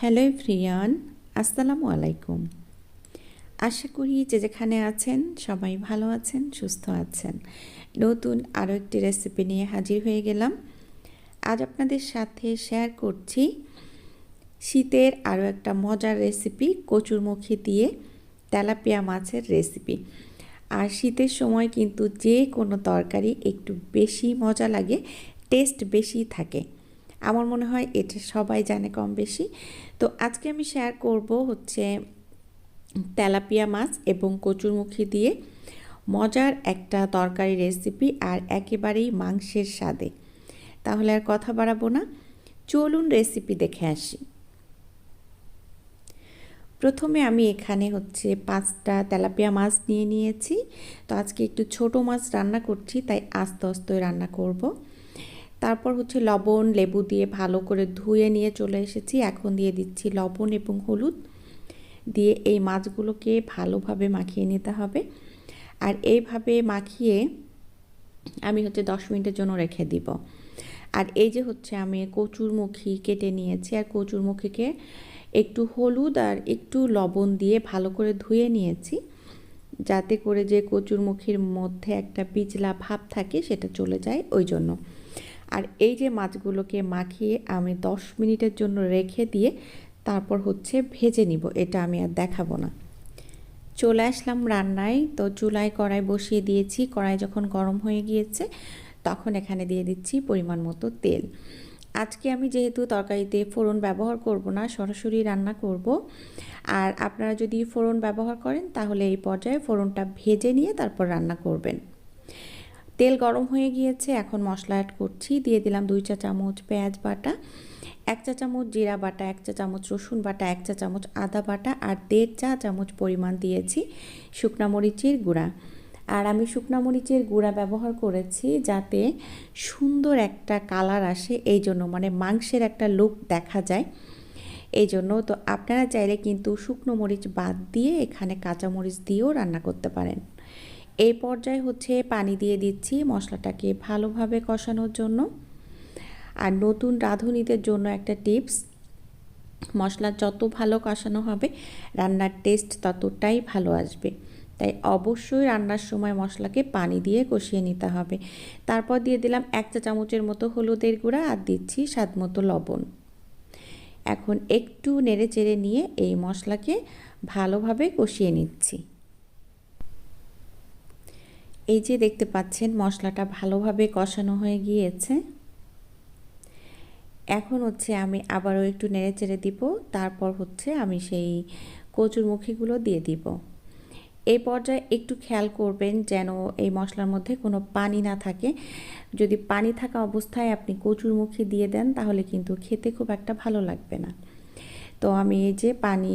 Hello ফ্রিয়ান আসসালামু আলাইকুম। আশা করি যে যেখানে আছেন সবাই ভালো আছেন, সুস্থ আছেন। নতুন আরও একটি রেসিপি নিয়ে হাজির হয়ে গেলাম। আজ আপনাদের সাথে শেয়ার করছি শীতের আরও একটা মজার রেসিপি কচুরমুখী দিয়ে তেলাপিয়া মাছের রেসিপি আর শীতের সময় কিন্তু যে কোনো তরকারি একটু বেশি মজা লাগে টেস্ট বেশি থাকে। আমার মনে হয় এটা সবাই জানে কম বেশি। তো আজকে আমি শেয়ার করব হচ্ছে তেলাপিয়া মাছ এবং কচুরমুখী দিয়ে মজার একটা তরকারি রেসিপি আর একেবারেই মাংসের স্বাদে। তাহলে আর কথা বাড়াবো না, চলুন রেসিপি দেখে আসি। প্রথমে আমি এখানে হচ্ছে পাঁচটা তেলাপিয়া মাছ নিয়ে নিয়েছি। তো আজকে একটু ছোট মাছ রান্না করছি, তাই আস্তে আস্তে রান্না করব। তারপর হচ্ছে লবণ, লেবু দিয়ে ভালো করে ধুয়ে নিয়ে চলে এসেছি। এখন দিয়ে দিচ্ছি লবণ এবং হলুদ। দিয়ে এই মাছগুলোকে ভালোভাবে মাখিয়ে নিতে হবে। আর এইভাবে মাখিয়ে আমি হচ্ছে দশ মিনিটের জন্য রেখে দিব। আর এই যে হচ্ছে আমি কচুরমুখী কেটে নিয়েছি। আর কচুরমুখীকে একটু হলুদ আর একটু লবণ দিয়ে ভালো করে ধুয়ে নিয়েছি। যাতে করে যে কচুরমুখীর মধ্যে একটা বিজলা ভাব থাকে সেটা চলে যায়। ওই জন্য আর এই যে মাছগুলোকে মাখিয়ে আমি দশ মিনিটের জন্য রেখে দিয়ে তারপর হচ্ছে ভেজে নিব, এটা আমি আর দেখাবো না। চলে আসলাম রান্নায়, তো চুলায় কড়াই বসিয়ে দিয়েছি, কড়াই যখন গরম হয়ে গিয়েছে তখন এখানে দিয়ে দিচ্ছি পরিমাণ মতো তেল। আজকে আমি যেহেতু তরকারিতে ফোড়ন ব্যবহার করব না, সরাসরি রান্না করব। আর আপনারা যদি ফোড়ন ব্যবহার করেন তাহলে এই পর্যায়ে ফোড়নটা ভেজে নিয়ে তারপর রান্না করবেন। তেল গরম হয়ে গিয়েছে, এখন মশলা অ্যাড করছি। দিয়ে দিলাম দুই চা চামচ পেঁয়াজ বাটা, এক চা চামচ জিরা বাটা, এক চা চামচ রসুন বাটা, এক চা চামচ আদা বাটা আর দেড় চা চামচ পরিমাণ দিয়েছি শুকনা মরিচের গুঁড়া। আর আমি শুকনা মরিচের গুঁড়া ব্যবহার করেছি যাতে সুন্দর একটা কালার আসে, এই জন্য মানে মাংসের একটা লুক দেখা যায়। এই জন্য তো আপনারা চাইলে কিন্তু শুকনো মরিচ বাদ দিয়ে এখানে কাঁচা মরিচ দিয়েও রান্না করতে পারেন। এই পর্যায়ে হচ্ছে পানি দিয়ে দিচ্ছি মশলাটাকে ভালোভাবে কষানোর জন্য। আর নতুন রাঁধুনিদের জন্য একটা টিপস, মশলা যত ভালো কষানো হবে, রান্নার টেস্ট ততটাই ভালো আসবে। তাই অবশ্যই রান্নার সময় মশলাকে পানি দিয়ে কষিয়ে নিতে হবে। তারপর দিয়ে দিলাম এক চা চামচের মতো হলুদের গুঁড়া আর দিচ্ছি স্বাদ মতো লবণ। এখন একটু নেড়ে চেড়ে নিয়ে এই মশলাকে ভালোভাবে কষিয়ে নিচ্ছি। এই যে দেখতে পাচ্ছেন, মশলাটা ভালোভাবে কষানো হয়ে গিয়েছে। এখন হচ্ছে আমি আবারও একটু নেড়ে চেড়ে দিব, তারপর হচ্ছে আমি সেই কচুরমুখীগুলো দিয়ে দিব। এই পর্যায়ে একটু খেয়াল করবেন যেন এই মশলার মধ্যে কোনো পানি না থাকে। যদি পানি থাকা অবস্থায় আপনি কচুরমুখী দিয়ে দেন, তাহলে কিন্তু খেতে খুব একটা ভালো লাগবে না। তো আমি এই যে পানি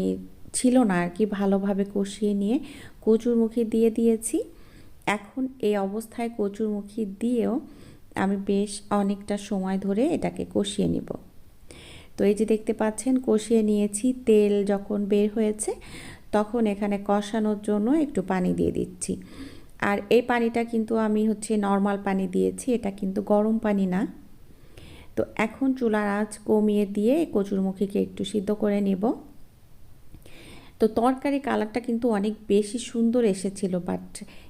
ছিল না আর কি, ভালোভাবে কষিয়ে নিয়ে কচুরমুখী দিয়ে দিয়েছি। এখন এই অবস্থায় কচুরমুখী দিয়েও আমি বেশ অনেকটা সময় ধরে এটাকে কষিয়ে নিব। তো এই যে দেখতে পাচ্ছেন, কষিয়ে নিয়েছি, তেল যখন বের হয়েছে তখন এখানে কষানোর জন্য একটু পানি দিয়ে দিচ্ছি। আর এই পানিটা কিন্তু আমি হচ্ছে নর্মাল পানি দিয়েছি, এটা কিন্তু গরম পানি না। তো এখন চুলার আঁচ কমিয়ে দিয়ে কচুরমুখীকে একটু সিদ্ধ করে নেব। তো তরকারি কালারটা কিন্তু অনেক বেশি সুন্দর এসেছিল বাট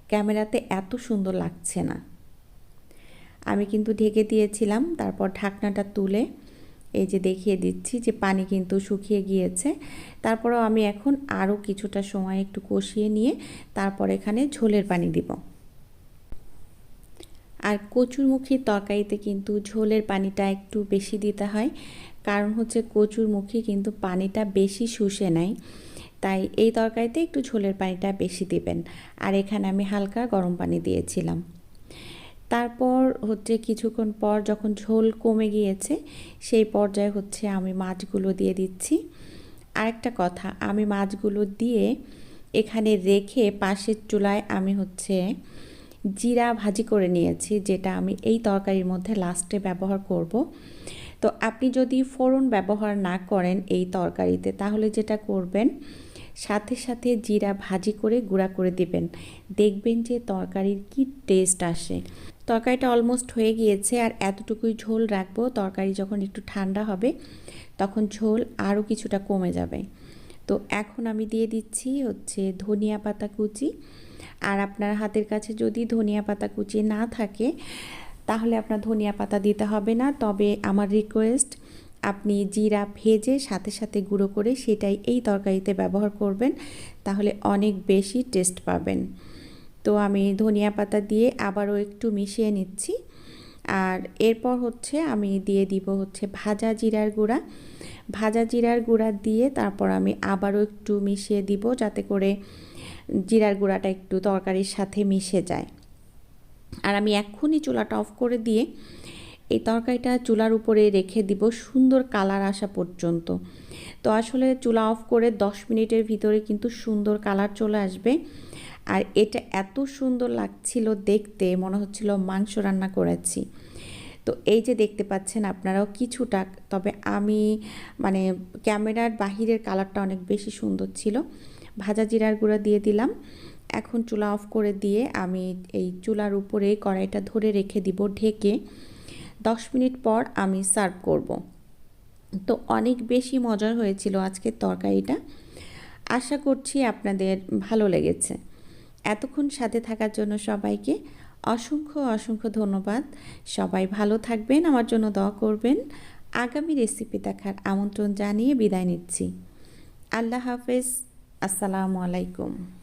ক্যামেরাতে এত সুন্দর লাগছে না। আমি কিন্তু ঢেকে দিয়েছিলাম, তারপর ঢাকনাটা তুলে এই যে দেখিয়ে দিচ্ছি যে পানি কিন্তু শুকিয়ে গিয়েছে। তারপরেও আমি এখন আরও কিছুটা সময় একটু কষিয়ে নিয়ে তারপর এখানে ঝোলের পানি দিব। আর কচুরমুখীর তরকারিতে কিন্তু ঝোলের পানিটা একটু বেশি দিতে হয়, কারণ হচ্ছে কচুরমুখী কিন্তু পানিটা বেশি শুষে নেয়। তাই এই তরকারিতে একটু ঝোলের পানিটা বেশি দিবেন। আর এখানে আমি হালকা গরম পানি দিয়েছিলাম। তারপর হচ্ছে কিছুক্ষণ পর যখন ঝোল কমে গিয়েছে, সেই পর্যায়ে হচ্ছে আমি মাছগুলো দিয়ে দিচ্ছি। আরেকটা কথা, আমি মাছগুলো দিয়ে এখানে রেখে পাশের চুলায় আমি হচ্ছে জিরা ভাজি করে নিয়েছি, যেটা আমি এই তরকারির মধ্যে লাস্টে ব্যবহার করব। তো আপনি যদি ফোড়ন ব্যবহার না করেন এই তরকারিতে, তাহলে যেটা করবেন, সাথে সাথে জিরা ভাজি করে গুঁড়া করে দিবেন। দেখবেন যে তরকারির কি টেস্ট আসে। তরকারিটা অলমোস্ট হয়ে গিয়েছে আর এতটুকুই ঝোল রাখব। তরকারি যখন একটু ঠান্ডা হবে, তখন ঝোল আরও কিছুটা কমে যাবে। তো এখন আমি দিয়ে দিচ্ছি হচ্ছে ধনিয়া পাতা কুচি। আর আপনার হাতের কাছে যদি ধনিয়া পাতা কুচি না থাকে তাহলে আপনার ধনিয়া পাতা দিতে হবে না। তবে আমার রিকোয়েস্ট আপনি জিরা ভেজে সাথে সাথে গুঁড়ো করে সেটাই এই তরকারিতে ব্যবহার করবেন। তাহলে অনেক বেশি টেস্ট পাবেন। তো আমি ধনিয়া পাতা দিয়ে আবারও একটু মিশিয়ে নিচ্ছি। আর এরপর হচ্ছে আমি দিয়ে দিব হচ্ছে ভাজা জিরার গুঁড়া। ভাজা জিরার গুঁড়া দিয়ে তারপর আমি আবারও একটু মিশিয়ে দিব যাতে করে জিরার গুঁড়াটা একটু তরকারির সাথে মিশে যায়। আর আমি এক্ষুনি চুলাটা অফ করে দিয়ে এই তরকারিটা চুলার উপরে রেখে দিব সুন্দর কালার আসা পর্যন্ত। তো আসলে চুলা অফ করে দশ মিনিটের ভিতরে কিন্তু সুন্দর কালার চলে আসবে। আর এটা এত সুন্দর লাগছিল দেখতে, মনে হচ্ছিল মাংস রান্না করেছি। তো এই যে দেখতে পাচ্ছেন আপনারাও কিছুটা, তবে আমি মানে ক্যামেরার বাহিরের কালারটা অনেক বেশি সুন্দর ছিল। ভাজা জিরার গুঁড়া দিয়ে দিলাম। এখন চুলা অফ করে দিয়ে আমি এই চুলার উপরে কড়াইটা ধরে রেখে দিব ঢেকে। দশ মিনিট পর আমি সার্ভ করব। তো অনেক বেশি মজার হয়েছিল আজকের তরকারিটা। আশা করছি আপনাদের ভালো লেগেছে। এতক্ষণ সাথে থাকার জন্য সবাইকে অসংখ্য অসংখ্য ধন্যবাদ। সবাই ভালো থাকবেন, আমার জন্য দোয়া করবেন। আগামী রেসিপি দেখার আমন্ত্রণ জানিয়ে বিদায় নিচ্ছি। আল্লাহ হাফেজ। আসসালামু আলাইকুম।